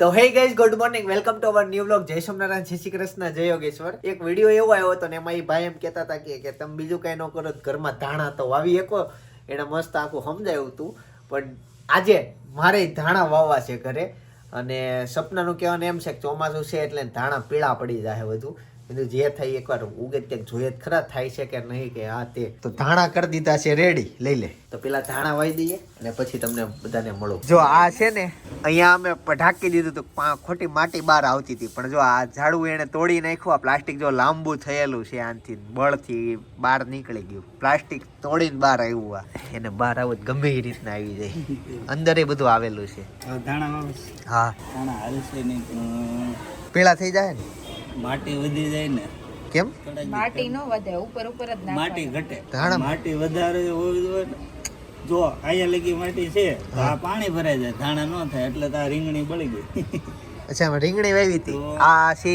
તો hey guys good morning welcome to our new blog જય સોમનારાયણ, જય શ્રી કૃષ્ણ, જય યોગેશ્વર. એક વીડિયો એવો આવ્યો હતો ને એમાં એ ભાઈ એમ કહેતા હતા કે કે તમે બીજું કઈ ન કરો, ઘરમાં ધાણા તો વાવી શકો. એને મસ્ત આખું સમજાયું હતું પણ આજે મારે ધાણા વાવવા છે ઘરે. અને સપનાનું કહેવાનું એમ છે કે ચોમાસું છે એટલે ધાણા પીળા પડી જાય બધું. કીધું જે થાય એકવાર ઉગે ક્યાંક જોઈએ ખરા થાય છે કે નહીં કે આ તે. તો ધાણા કરી દીધા છે રેડી લઈ લે. તો પેલા ધાણા વાઈ દઈએ અને પછી તમને બધાને મળો. જો આ છે ને અહીંયા અમે ઢાંકી દીધું હતું પા- ખોટી માટી બહાર આવતી હતી. પણ જો આ ઝાડવું એને તોડી નાખ્યું આ પ્લાસ્ટિક જો લાંબુ થયેલું છે આનથી બળથી બહાર નીકળી ગયું. પ્લાસ્ટિક તોડીને બહાર આવ્યું આ. એને બહાર આવું ગમે એ રીતના આવી જાય. અંદર એ બધું આવેલું છે. ધાણા હા. ધાણા હાલશે નહીં પણ પીળા થઈ જાય ને? માટી વધી જાય ને કેમ? માટી નો વધે ઉપર ઉપર જ માટી ઘટે. ધાણા- માટી વધારે હોવી જોઈએ જો અહીંયા લગી માટી છે તો આ પાણી ભરાઈ જાય ધાણા ન થાય એટલે તો આ રીંગણી બળી ગઈ. અચ્છા રીંગણી વાવી હતી. આ છે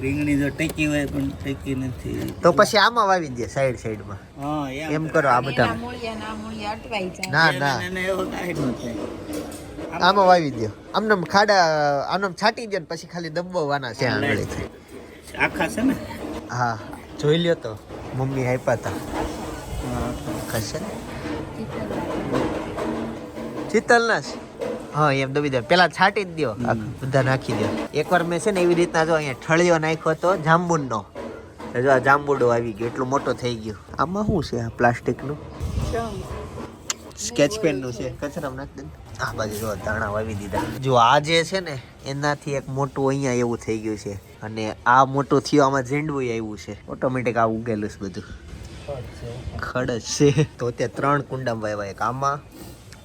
રીંગણી જો ટેકી હોય પણ ટેકી નથી. તો પછી આમાં વાવી દે સાઈડ સાઈડમાં. હા એમ કરો આ બધા મૂળિયા ના મૂળિયા અટવાઈ જાય. ના એવો કાઈ ન થાય. આમાં વાવી દો આમને આમ ખાડા આમને આમ છાંટી દો ને પછી ખાલી દબાવવાના છે આંગળીથી આખા છે ને? હા જોઈ લ્યો તો. મમ્મી આપ્યા હતા કશે ચિત્તલના ના હા એમ દબી દે. પેલા છાંટી જ દો આખા બધા નાખી દો એકવાર મેં છે ને એવી રીતના જો અહીંયા ઠળિયો નાખ્યો હતો જાંબુનનો જો આ જાંબુડો આવી ગયો. એટલો મોટો થઈ ગયો. આમાં શું છે આ પ્લાસ્ટિકનું? સ્કેચ પેનનું છે. કચરામાં નાખી દે. આ બાજુ જો દાણા વાવી દીધા. જો આ જે છે ને એનાથી એક મોટું અહીંયા એવું થઈ ગયું છે. અને આ મોટું થયું આમાં ઝીંડવું આવ્યું છે. ઓટોમેટિક આ ઉગેલું છે બધું. ખડ છે. તો તે ત્રણ કુંડામાં વાવ્યા એક આમાં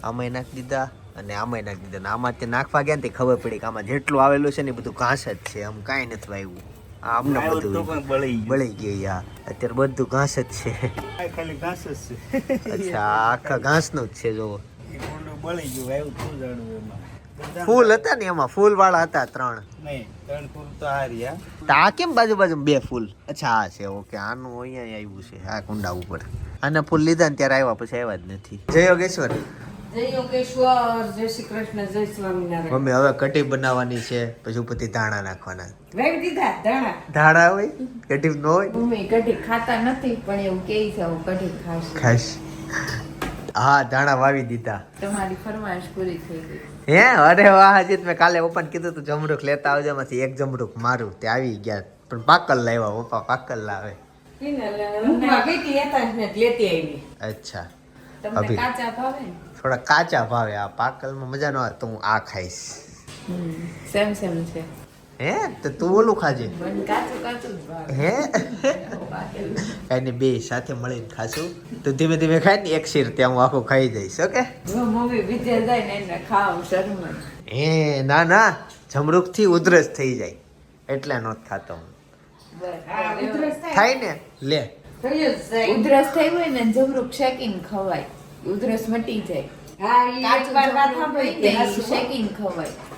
આમાં નાખી દીધા અને આમાં નાખી દીધા. આમાં તે નાખવા ગયા ને તે ખબર પડી કે આમાં જેટલું આવેલું છે ને બધું ઘાસ જ છે. આમ કાંઈ નથી વાવ્યું. આમને તો બધું બળી ગયું. બળી યા. અત્યારે બધું ઘાસ જ છે. ખાલી ઘાસ જ છે. અચ્છા આખા ઘાસનું જ છે જોવો કુંડું બળી ગયું આવ્યું શું જાણવું એમાં. ફૂલ હતા ને એમાં? ફૂલ વાળા હતા ત્રણ. નહીં ત્રણ ફૂલ તો આ તો આ કેમ બાજુ બાજુ બે ફૂલ? અચ્છા આ છે ઓકે. આનું અહીંયા આવ્યું છે આ કુંડા ઉપર. આના ફૂલ લીધા ને ત્યારે આવ્યા પછી આવ્યા જ નથી. જય યોગેશ્વર. જય યોગેશ્વર જય શ્રી કૃષ્ણ જય સ્વામિનારાયણ. મમ્મી હવે કટી બનાવવાની છે પછી ઉપરથી ધાણા નાખવાના. વેગ દીધા ધાણા. ધાણા હોય? કટી ન હોય? મમ્મી કઢી ખાતા નથી પણ એવું કે છે હું કઢી ખાશ. ખાસ હા ધાણા વાવી દીધા. તમારી ફરમાઈશ પૂરી થઈ ગઈ. હે? અરે વાહ હજી મેં કાલે પપ્પાને કીધું તું જમરૂખ લેતા આવજો માંથી એક જમરૂખ મારું. તે આવી ગયા. પણ પાકલ લાવ્યા પપ્પા પાકલ લાવે. અચ્છા. અભી. કાચા ભાવે? ને થોડા કાચા ભાવે આ પાકલમાં મજા ન આવે તો હું આ ખાઈશ. સેમ સેમ છે. હે? તો તું ઓલું ખાજે. મને કાચું કાચું જ ભાવે. હે? કાંઈ કાંઈ બે સાથે મળીને ખાશું. તો ધીમે ધીમે ખાય ને એક શીર ત્યાં હું આખું ખાઈ જઈશ ઓકે? ને. હે ના ના. જમરૂકથી ઉધરસ થઈ જાય. એટલે નો ખાતો હું. ઉધરસ થાય. ને? લે. ઉધરસ થઈ હોય ને જમરૂક શેકીને ખવાય. ઉધરસ મટી જાય. હા એ એક વાર વાત સાંભળી તે શેકીને ખવાય.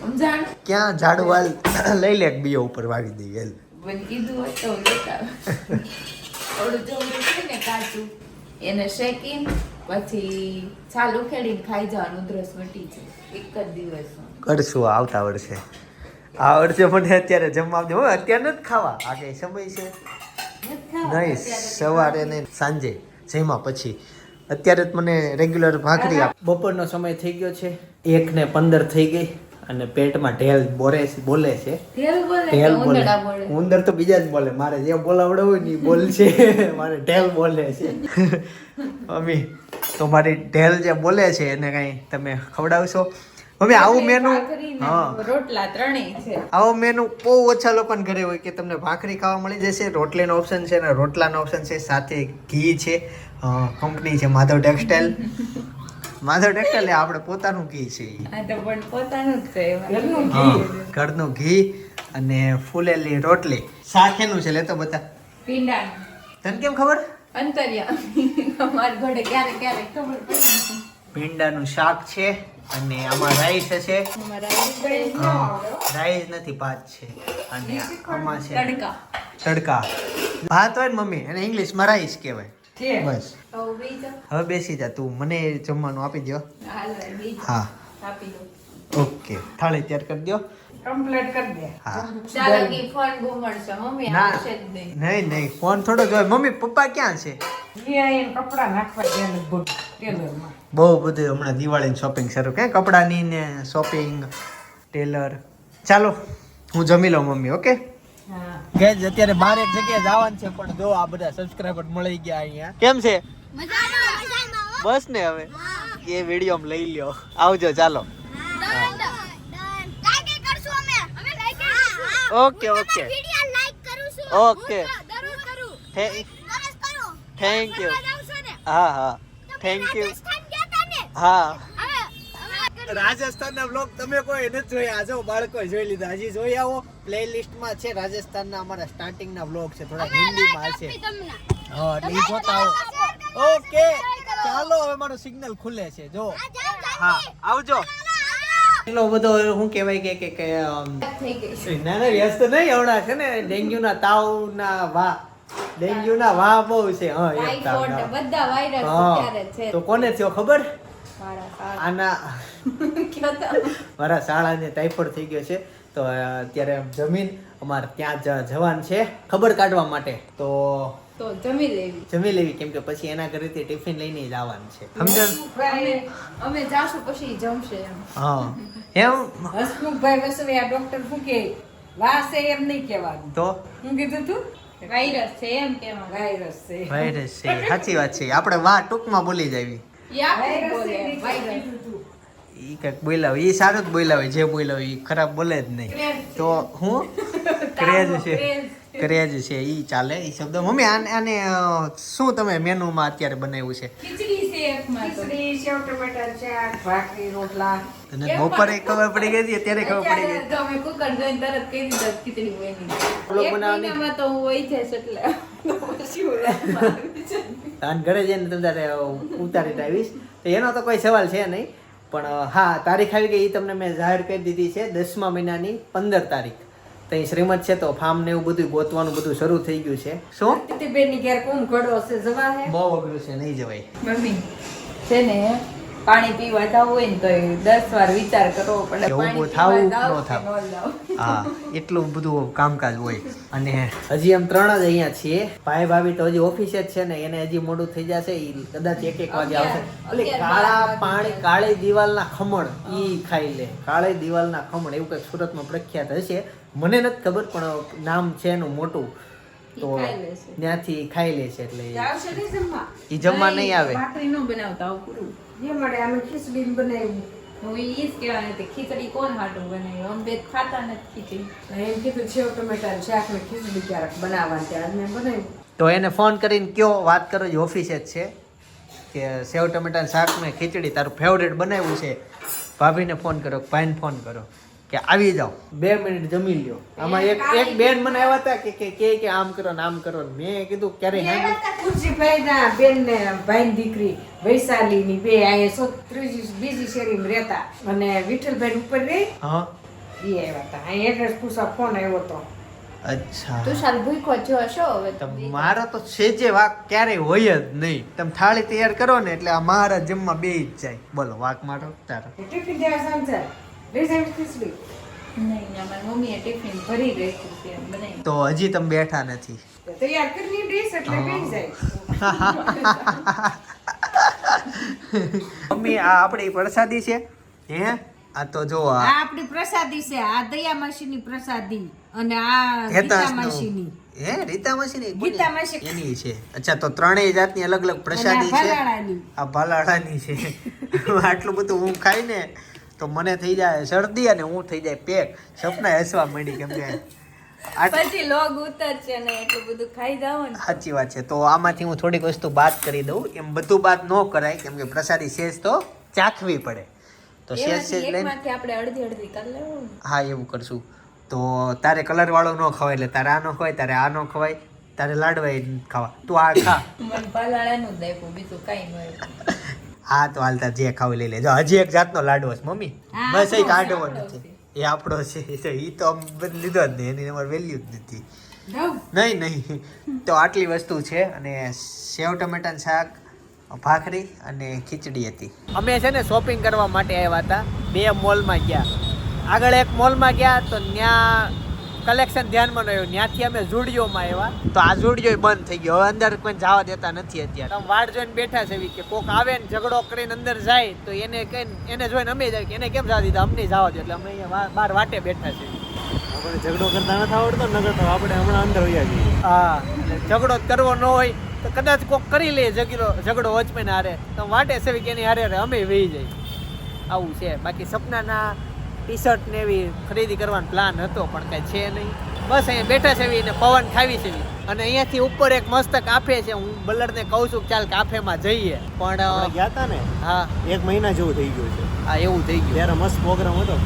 સમજાણ? ક્યાં ઝાડવાલ લઈ લે બીઓ ઉપર વાવી દઈ વેલ મને કીધું હોય તો લેતા. ઓલું જમરૂક છે ને કાચું એને શેકીને પછી છાલ ઉખેડીને ખાઈ જવાનું ઉધરસ મટી છે એક જ દિવસમાં કરશું આવતા વર્ષે. આ વર્ષે મને અત્યારે જમવા દે. હવે અત્યારે નથી ખાવા. આ કઈ સમય છે? નહીં સવારે નહીં સાંજે જમ્યા પછી. અત્યારે જ મને રેગ્યુલર ભાખરી આપ બપોરનો સમય થઈ ગયો છે. એક ને પંદર થઈ ગઈ. અને પેટમાં ઢેલ બોરે બોલે છે. ઢેલ બોલે ઉંદર તો બીજા જ બોલે. મારે જે બોલાવડે હોય ને બોલ છે. મારે ઢેલ બોલે છે. મમ્મી તો મારી ઢેલ જે બોલે છે એને કઈ તમે ખવડાવશો? મમ્મી આવું મેનુ હા. રોટલા ત્રણેય છે. આવો મેનુ બહુ ઓછા લોકોને ઘરે હોય કે તમને ભાખરી ખાવા મળી જશે રોટલીનો ઓપ્શન છે અને રોટલાનો ઓપ્શન છે સાથે ઘી છે કંપની છે માધવ ટેક્સટાઇલ માધવ ટ્રેક્ટર લે આપણે પોતાનું ઘી છે આ તો પણ પોતાનું જ છે એમાં. ઘરનું ઘી. અને ફૂલેલી રોટલી. શાખેનું છે છે લેતો બતા. પીંડાનું તને કેમ ખબર? અંતરિયા. અમાર ઘરે ક્યારેક ક્યારે ખબર પડે. ભીંડાનું શાક છે અને આમાં રાઈસ છે રાઈસ નથી ભાત છે. અને આમાં છે તડકા. તડકા. ભાત હોય ને મમ્મી એને ઇંગ્લિશમાં રાઈસ કહેવાય. બસ. હવે બેસી જા. તું મને જમવાનું આપી દો હા. આપી દો ઓકે. થાળી તૈયાર કરી દો કમ્પ્લીટ કરી દે. હા. ચાલો કી ફોન ગુમાડશે. મમ્મી આવશે જ નહીં. નહીં નહીં. ફોન થોડો જોય મમ્મી પપ્પા ક્યાં છે? કપડા નાખવા ટેલરમાં. બહુ બધું હમણાં દિવાળીની શોપિંગ શરૂ. કે કપડાની ને શોપિંગ ટેલર ચાલો હું જમી લઉં મમ્મી ઓકે? હા ગેજ અત્યારે બાર એક જગ્યાએ જવાનું છે પણ જો આ બધા સબસ્ક્રાઇબર મળી ગયા અહીંયા. કેમ છે? બસ ને હવે? એ વીડિયો લઈ લ્યો. આવજો ચાલો. Okay okay. Okay. Thank you. હા હા. Thank you. હા. રાજસ્થાનના બ્લોગ તમે કોઈ નથી જોયા. જો બાળકો જોઈ લીધા. હજી જોઈ આવો. પ્લેલિસ્ટમાં છે રાજસ્થાનના અમારા સ્ટાર્ટિંગના બ્લોગ છે. થોડા હિન્દીમાં છે. હા એટલે ઈ જોતા આવો. ઓકે ચાલો હવે મારું સિગ્નલ ખુલે છે. જો. હા આવજો. એટલો બધો શું કહેવાય કે કે. ના ના વ્યસ્ત નહીં હમણાં છે ને ડેન્ગ્યુના તાવના વા ડેન્ગ્યુના વા બહુ છે. હા બધા વાયરસ છે. તો કોને થયો ખબર. આના? મારા શાળાને ટાઈફોઈડ થઈ ગયો છે. તો અત્યારે જમીન અમારે ત્યાં જવાન છે ખબર કાઢવા માટે. તો તો જમી લેવી. જમી લેવી કેમ કે પછી એના ઘરેથી ટિફિન લઈને જ આવવાનું છે સમજણ અમે જાશું પછી જમશે એમ. હા. એમ? હસમુખભાઈ આ ડોક્ટર શું કે વાસે એમ નહીં કહેવાનું. તો? હું કીધું તું? વાયરસ છે એમ કેવા વાયરસ છે. વાયરસ છે સાચી વાત છે. આપણે વાહ ટૂંકમાં બોલી જાવી ઈ કંઈક બોલાવે. ઈ સારું જ બોલાવે. જે બોલાવે ઈ ખરાબ બોલે જ નહીં. તો હું? ક્રેઝ છે. ક્રેઝ. ક્રેઝ છે. ઈ ચાલે. ઈ શબ્દ. મમ્મી આને આને શું તમે મેનુમાં અત્યારે બનાવ્યું છે? ખીચડી છે તને બપોરે ખબર પડી ગઈ હતી અત્યારે ખબર પડી ગઈ. અત્યારે તો અમે કુકર જોઈને તરત કહી દીધું ખીચડી બની. ઓલો બનાવવાની? તો હું વહી જઈશ એટલે ઘરે જઈને તમે તારે ઉતારી આવીશ. તો એનો તો કોઈ સવાલ છે નહીં. પણ હા તારીખ આવી ગઈ એ તમને મેં જાહેર કરી દીધી છે દસમા મહિનાની પંદર તારીખ. તો અહીં શ્રીમદ છે તો ફાર્મ ને એવું બધું ગોતવાનું બધું શરૂ થઈ ગયું છે. શું? તીતીબેનની ઘેર કોણ ઘડો છે જવા બહુ અઘરું છે નહીં જવાય. મમ્મી છે ને પાણી પીવા જવું હોય ને તો દસ વાર વિચાર કરવો પડે. ઊભું થાવું ન. હા એટલું બધું કામકાજ હોય. અને હજી એમ ત્રણ જ અહીંયા છીએ. ભાઈ ભાભી તો હજી ઓફિસે જ છે ને એને હજી મોડું થઈ જશે ઈ કદાચ એક એક વાગે આવશે. એટલે કાળા પાણી કાળી દિવાલના ખમણ ઈ ખાઈ લે. કાળી દિવાલના ખમણ એવું કંઈક સુરતમાં પ્રખ્યાત હશે. મને નથી ખબર પણ નામ છે એનું મોટું. તો ત્યાંથી ખાઈ લે છે એટલે એ જમવા? નહીં આવે. ભાખરી ન બનાવતા પૂરું એ મળે અમે ખીચડી બનાવ્યું. હું ઈ જ કહેવાની હતી ખીચડી કોણ હાટું બનાવ્યું? અમે બે ખાતા નથી ખીચડી. એમ કીધું છે ટમેટા શાક ને ખીચડી ક્યારેક બનાવવાની ત્યારે મેં બનાવ્યું. તો એને ફોન કરીને કયો વાત કરો જે ઓફિસે જ છે. કે સેવ ટમેટા શાક ને ખીચડી તારું ફેવરેટ બનાવ્યું છે. ભાભીને ફોન કરો ભાઈને ફોન કરો. કે આવી જાઓ. બે મિનિટ જમી લ્યો. આમાં એક એક બેન મને આવ્યા હતા કે કે કે આમ કરો ને આમ કરો ને મેં કીધું ક્યારે ખુરશીભાઈ ના બેન ને ભાઈ દીકરી વૈશાલી ની બે અહીંયા સો ત્રીજી બીજી શેરીમાં રહેતા. અને વિઠ્ઠલભાઈ ઉપર રહી. હા. એ આવ્યા હતા. અહીં એડ્રેસ પૂછવા ફોન આવ્યો હતો અચ્છા. તુષાર ભૂખો જો હશો હવે તો મારો તો સેજે વાક ક્યારે હોય જ નહીં. તમે થાળી તૈયાર કરો ને એટલે આ મારા જમવા બે જ જાય. બોલો વાક મારો તારો. ટિફિન દેવા તો હજી તમે બેઠા નથી. તો તૈયાર કરીને ડીશ એટલે બેસી જાય. મમ્મી આ આપણી પ્રસાદી છે? હે? આ તો જો આ. આપણી પ્રસાદી છે આ દયા માસીની પ્રસાદી અને આ ગીતા માસીની. હે રીતા માસીની? કોની? માસી. એની છે. અચ્છા તો ત્રણેય જાતની અલગ અલગ પ્રસાદી છે. આ ભાલાડાની છે. આટલું બધું હું ખાઈ ને તો મને થઈ જાય શરદી અને હું થઈ જાય પેક સપના હસવા માંડી કેમ કે પછી લોગ ઉતરશે ને એટલું બધું ખાઈ જાવ ને. સાચી વાત છે. તો આમાંથી હું થોડીક વસ્તુ બાદ કરી દઉં. એમ બધું બાદ ન કરાય કેમ કે પ્રસાદી શેષ તો ચાખવી પડે. તો શેષ શેષ લઈને આપણે અડધી અડધી કરી લેવું હા એવું કરશું. તો તારે કલર વાળો ન ખવાય એટલે તારે આ ન ખવાય તારે આ ન ખવાય તારે લાડવા ખાવા. તું આ ખા. મને પલાળાનું દેખું બીજું કાંઈ ન આપ્યું. હા તો હાલ તાર જે ખાવી લઈ લેજો. હજી એક જાતનો લાડવો છે મમ્મી. બસ એ કાઢવો નથી એ આપણો છે એ તો લીધો જ નહીં એની અમારે વેલ્યુ જ નથી. નહીં નહીં. તો આટલી વસ્તુ છે અને સેવ ટમેટાનું શાક ભાખરી અને ખીચડી હતી. અમે છે ને શોપિંગ કરવા માટે આવ્યા હતા. બે મોલમાં ગયા. આગળ એક મોલમાં ગયા તો ત્યાં કલેક્શન ધ્યાનમાં ન આવ્યું. ત્યાંથી અમે ઝુડિયોમાં આવ્યા. તો આ ઝુડિયો બંધ થઈ ગયો. હવે અંદર કોઈ જવા દેતા નથી અત્યારે. આમ વાડ જોઈને બેઠા છે એવી કે કોક આવે ને ઝઘડો કરીને અંદર જાય તો એને કઈ એને જોઈને અમે જાય કે એને કેમ જવા દીધા? અમને જવા દે. એટલે અમે અહીંયા બહાર વાટે બેઠા છે. આપણે ઝઘડો કરતા નથી આવડતો નગર તો આપણે હમણાં અંદર હોઈએ છીએ હા એટલે ઝઘડો કરવો ન હોય તો કદાચ કોક કરી લે ઝઘડો ઝઘડો વચમે હારે. તો વાટે સેવી કે એની હારે હારે અમે વહી જાય આવું છે. બાકી સપનાના ટી શર્ટ ને એવી ખરીદી કરવાનો પ્લાન હતો પણ કાંઈ છે નહીં. બસ અહીંયા બેઠા છે એવી ને પવન ખાવી છે એવી. અને અહીંયાથી ઉપર એક મસ્ત કાફે છે હું બલ્લરને કહું છું કે ચાલ કાફેમાં જઈએ. પણ ગયા હતા ને? હા. એક મહિના જેવું થઈ ગયું છે. હા એવું થઈ ગયું. ત્યારે મસ્ત પ્રોગ્રામ હતો.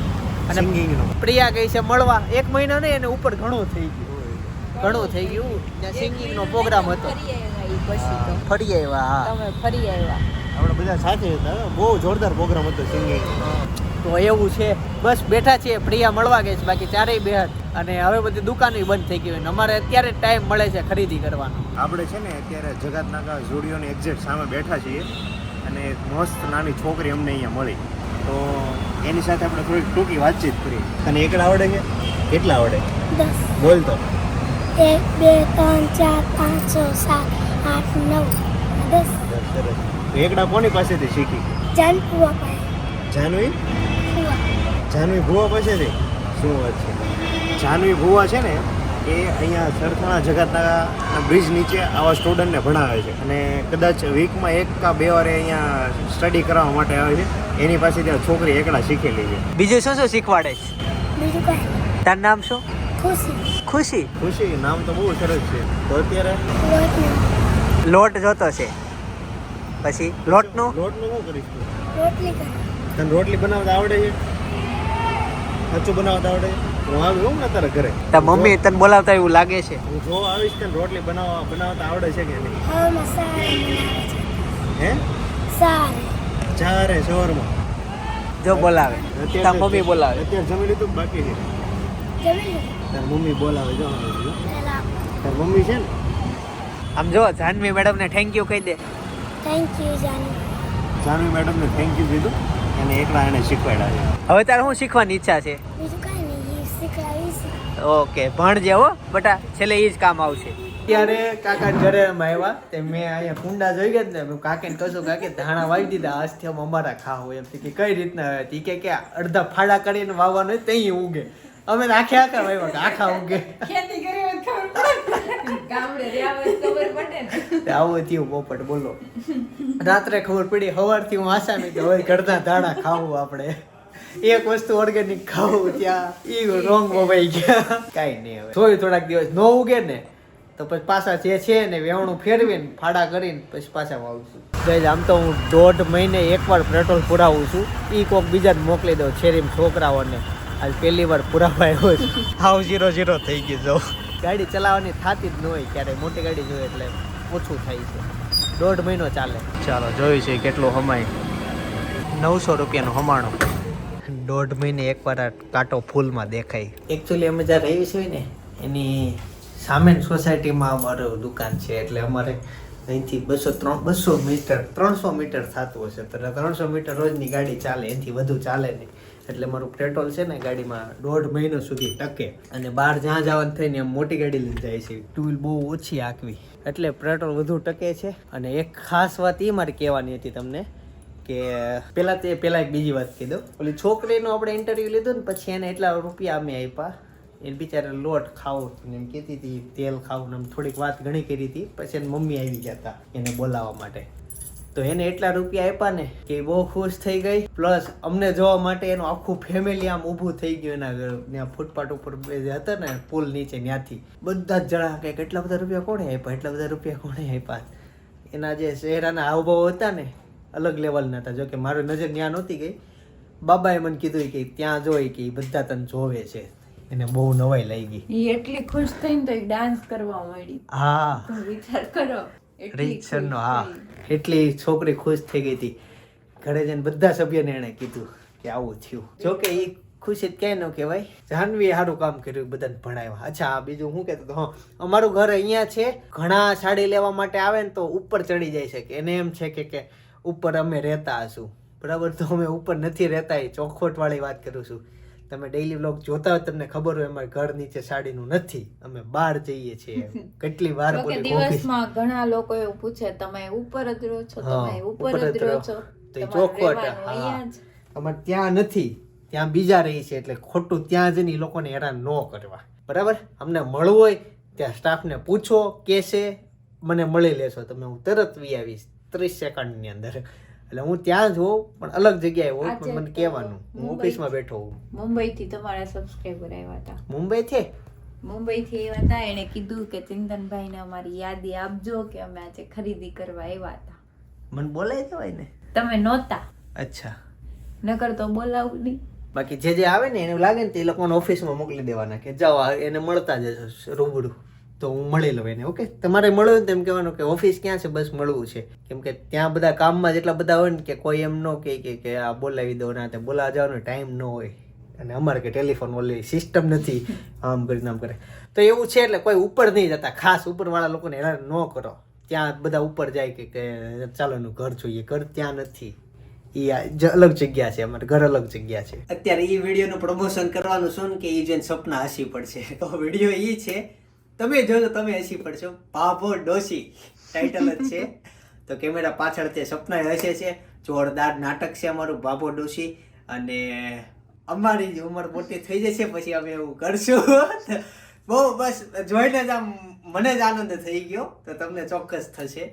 અને સિંગિંગનો પ્રિયા ગઈ છે મળવા. એક મહિના નહીં એને ઉપર ઘણું થઈ ગયું. ઘણું થઈ ગયું. ત્યાં સિંગિંગનો પ્રોગ્રામ હતો. ફરી આવ્યા ઈ પછી તો. ફરી આવ્યા હા. તમે ફરી આવ્યા. આપણે બધા સાથે હતા. બહુ જોરદાર પ્રોગ્રામ હતો સિંગિંગ તો એવું છે. બસ બેઠા છીએ પ્રિયા મળવા ગઈ છે. બાકી ચારેય બેહત અને હવે બધી દુકાનો બંધ થઈ ગઈ હોય. અને અમારે અત્યારે ટાઈમ મળે છે ખરીદી કરવાનો. આપણે છે ને અત્યારે જગત નાકા ઝુડિયોની એક્ઝેક્ટ સામે બેઠા છીએ. અને એક મસ્ત નાની છોકરી અમને અહીંયા મળી. તો એની સાથે આપણે થોડીક ટૂંકી વાતચીત કરી તને એકડા આવડે છે કેટલા આવડે? બોલ તો. એક બે ત્રણ ચાર પાંચ છ સાત આઠ નવ દસ. સરસ એકડા કોની પાસેથી શીખી? જાનપુઆ પાસે. જાનવી? ફુવા જાનવી ભુવા છે? શું વાત છે? જાનવી ભુવા છે ને એ અહીંયા સરથાણા જગતના બ્રિજ નીચે આવા સ્ટુડન્ટને ભણાવે છે. અને કદાચ વીકમાં એક કા બે વાર અહીંયા સ્ટડી કરવા માટે આવે છે. એની પાસે ત્યાં છોકરી એકડા શીખેલી છે. બીજું શું શું શીખવાડે છે? બીજું તારું નામ શું? ખુશી. ખુશી? ખુશી નામ તો બહુ સરસ છે. તો અત્યારે? લોટ જોતો છે. પછી લોટનું? લોટનું શું કરીશ તું? રોટલી કરે. તને રોટલી બનાવતા આવડે છે? કચ્ચું બનાવતા આવડે. હું આવી હોઉં ને તારા ઘરે. તાર મમ્મી તને બોલાવતા એવું લાગે છે? હું જો આવીશ તને રોટલી બનાવવા બનાવતા આવડે છે કે નહીં? હે સારું ચારે સવારમાં. જો બોલાવે. તાર મમ્મી બોલાવે. અત્યારે જમી લીધું બાકી છે? તાર મમ્મી બોલાવે જો. તાર મમ્મી છે ને? આમ જો જાનવી મેડમ ને થેન્ક યુ કહી દે. Thank you Janvi. જાનવી મેડમને થેન્ક યુ કીધું? અને એકલા એને શીખવાડ્યા છે. હવે તારે શું શીખવાની ઈચ્છા છે? બીજું કાંઈ નહીં એ શીખવાડીશ ઓકે ભણજે હો બટા છેલ્લે એ જ કામ આવશે. ત્યારે કાકા ઘરે અમે આવ્યા તે મેં અહીંયા કુંડા જોઈ ગયા ને મેં કાકીને કશું કાકી ધાણા વાવી દીધા આજથી અમે અમારા ખાવ એમ કે કઈ રીતના આવે કે કે અડધા ફાડા કરીને વાવવાનું હોય ત્યાં ઉગે અમે નાખ્યા આખે આખા વાવ્યા કે આખા ઉગે આવું થયું પોપટ બોલો. રાત્રે ખબર પડી સવારથી હું આશા નહીં કે હવે ઘરના દાણા ખાવું આપણે. એક વસ્તુ ઓર્ગેનિક ખાવું ત્યાં ઈ રોંગ મોબાઈલ ગયા. કાંઈ નહીં હવે. થોડી થોડાક દિવસ ન ઉગે ને તો પછી પાછા જે છે ને વેવણું ફેરવીને ફાડા કરીને પછી પાછા વાવું છું ગઈ આમ તો હું દોઢ મહિને એકવાર પેટ્રોલ પુરાવું છું. એ કોક બીજાને મોકલી દઉં છેરીમ છોકરાઓને. આજ પહેલી વાર પુરાવા આવ્યો છું. હાવ ઝીરો ઝીરો થઈ ગયું જો. ગાડી ચલાવવાની થતી જ ન હોય ક્યારેય. મોટી ગાડી જોઈએ એટલે ઓછું થાય છે. દોઢ મહિનો ચાલે. ચાલો જોયું છે કેટલું હમાય. નવસો રૂપિયાનું હમાણું. દોઢ મહિને એકવાર આ કાંટો ફૂલમાં દેખાય. એકચ્યુઅલી અમે જ્યાં રહીએ છીએ ને એની સામેન સોસાયટીમાં અમારું દુકાન છે એટલે અમારે અહીંથી બસો ત્રણ બસો મીટર ત્રણસો મીટર થતું હશે. તો ત્રણસો મીટર રોજની ગાડી ચાલે એથી વધુ ચાલે નહીં. એટલે મારું પેટ્રોલ છે ને ગાડીમાં દોઢ મહિનો સુધી ટકે અને બહાર જ્યાં જવાનું થઈને એમ મોટી ગાડી લઈને જાય છે. ટુ વ્હીલ બહુ ઓછી આંકવી. એટલે પેટ્રોલ વધુ ટકે છે. અને એક ખાસ વાત એ મારે કહેવાની હતી તમને કે પેલા તે પેલા એક બીજી વાત કહી દઉં. ઓલી છોકરીનો આપણે ઇન્ટરવ્યુ લીધું ને પછી એને એટલા રૂપિયા અમે આપ્યા. એ બિચારે લોટ ખાવું એમ કહેતી હતી, તેલ ખાવું એમ થોડીક વાત ઘણી કરી હતી. પછી એની મમ્મી આવી હતા એને બોલાવવા માટે. તો એને એટલા રૂપિયા આપ્યા ને કે બહુ ખુશ થઈ ગઈ. પ્લસ અમને જોવા માટે એનું આખું ફેમિલી આમ ઊભું થઈ ગયું એના ત્યાં ફૂટપાથ ઉપર જે હતા ને પુલ નીચે ત્યાંથી. બધા જ જણા કે કેટલા બધા રૂપિયા કોણે આપ્યા? એટલા બધા રૂપિયા કોણે આપ્યા? એના જે ચહેરાના હાવભાવ હતા ને અલગ લેવલના હતા. જોકે મારો નજર ત્યાં નહોતી ગઈ. બાબાએ મને કીધું કે ત્યાં જોઈ કે બધા તને જોવે છે. એને બહુ નવાઈ લઈ ગઈ એટલી ખુશ થઈને તો ડાન્સ કરવા મળી હા. વિચાર કરો. રીતસરનો હા. એટલી છોકરી ખુશ થઈ ગઈ હતી. ઘરે જઈને બધા સભ્યને એણે કીધું કે આવું થયું. જો કે એ ખુશી ક્યાંય ન કહેવાય. જાનવી સારું કામ કર્યું બધાને ભણાવ્યા. અચ્છા બીજું હું કહેતો હતો હા અમારું ઘર અહીંયા છે. ઘણા સાડી લેવા માટે આવે ને તો ઉપર ચડી જાય છે. કે એને એમ છે કે કે ઉપર અમે રહેતા હશું. બરાબર તો અમે ઉપર નથી રહેતા એ ચોખવટવાળી વાત કરું છું. તમે ડેઈલી વ્લોગ જોતા હોય તમને ખબર હોય અમારે ઘર નીચે સાડીનું નથી. અમે બહાર જઈએ છીએ. કેટલી વાર બોલી દિવસમાં ઘણા લોકો એવું પૂછે તમે ઉપર જ રહો છો? તમે ઉપર જ જ રહો. છો? તો ચોખવટ હા. અમારે ત્યાં નથી. ત્યાં બીજા રહી છે એટલે ખોટું ત્યાં જઈને ઈ લોકોને હેરાન ન કરવા. બરાબર? અમને મળવું હોય ત્યાં સ્ટાફને પૂછો કેસે મને મળી લેશો. તમે હું તરત વી આવીશ ત્રીસ સેકન્ડની અંદર. એટલે હું ત્યાં જ હોઉં પણ અલગ જગ્યાએ હોઉં પણ મને કહેવાનું હું મુંબઈ- ઓફિસમાં બેઠો હોઉં. મુંબઈથી તમારા સબસ્ક્રાઈબર આવ્યા હતા. મુંબઈથી? મુંબઈથી આવ્યા હતા એને કીધું કે ચિંતનભાઈને અમારી યાદી આપજો કે અમે આજે ખરીદી કરવા આવ્યા હતા. મને બોલાવી દેવાય ને? તમે નહોતા. અચ્છા. નકર તો બોલાવું નહીં. બાકી જે જે આવે ને એને લાગે ને તે લોકોને ઓફિસમાં મોકલી દેવાના કે જાઓ એને મળતા જશો રૂબરૂ. તો હું મળી લઉં એને. ઓકે તમારે મળવું તેમ કહેવાનું કે ઓફિસ ક્યાં છે? બસ મળવું છે. કેમ કે ત્યાં બધા કામમાં જેટલા બધા હોય ને કે કોઈ એમ ન કહે કે આ બોલાવી દો ના તે. બોલાવા જવાનો ટાઈમ ન હોય. અને અમારે કે ટેલિફોન ઓલી સિસ્ટમ નથી. આમ કરીને આમ કરે તો એવું છે એટલે કોઈ ઉપર નહીં જતા. ખાસ ઉપરવાળા લોકોને હેરાન ન કરો. ત્યાં બધા ઉપર જાય કે કે ચાલો એનું ઘર જોઈએ. ઘર ત્યાં નથી. એ અલગ જગ્યા છે. અમારે ઘર અલગ જગ્યા છે. અત્યારે એ વિડીયોનું પ્રમોશન કરવાનું શું કે એ જોઈને સપના હસી પડશે. તો વીડિયો એ છે તમે જો તમે હસી પડશો. ભાભો ડોસી ટાઇટલ જ છે. તો કેમેરા પાછળ તે સપના હસે છે. જોરદાર નાટક છે અમારું ભાભો ડોસી અને અમારી જ ઉંમર મોટી થઈ જશે પછી અમે એવું કરશું. બહુ બસ જોઈને જ આમ મને જ આનંદ થઈ ગયો. તો તમને ચોક્કસ થશે.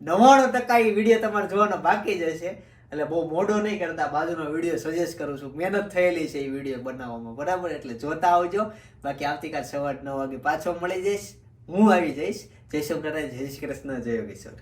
નવ્વાણું ટકા એ વીડિયો તમારે જોવાનો બાકી જ હશે. એટલે બહુ મોડો નહીં કરતા, બાજુનો વીડિયો સજેસ્ટ કરું છું. મહેનત થયેલી છે એ વીડિયો બનાવવામાં. બરાબર? એટલે જોતા આવજો. બાકી આવતીકાલ સવાર નવ વાગે પાછો મળી જઈશ. હું આવી જઈશ. જય શંકર જય શ્રી કૃષ્ણ, જય યોગેશ્વર.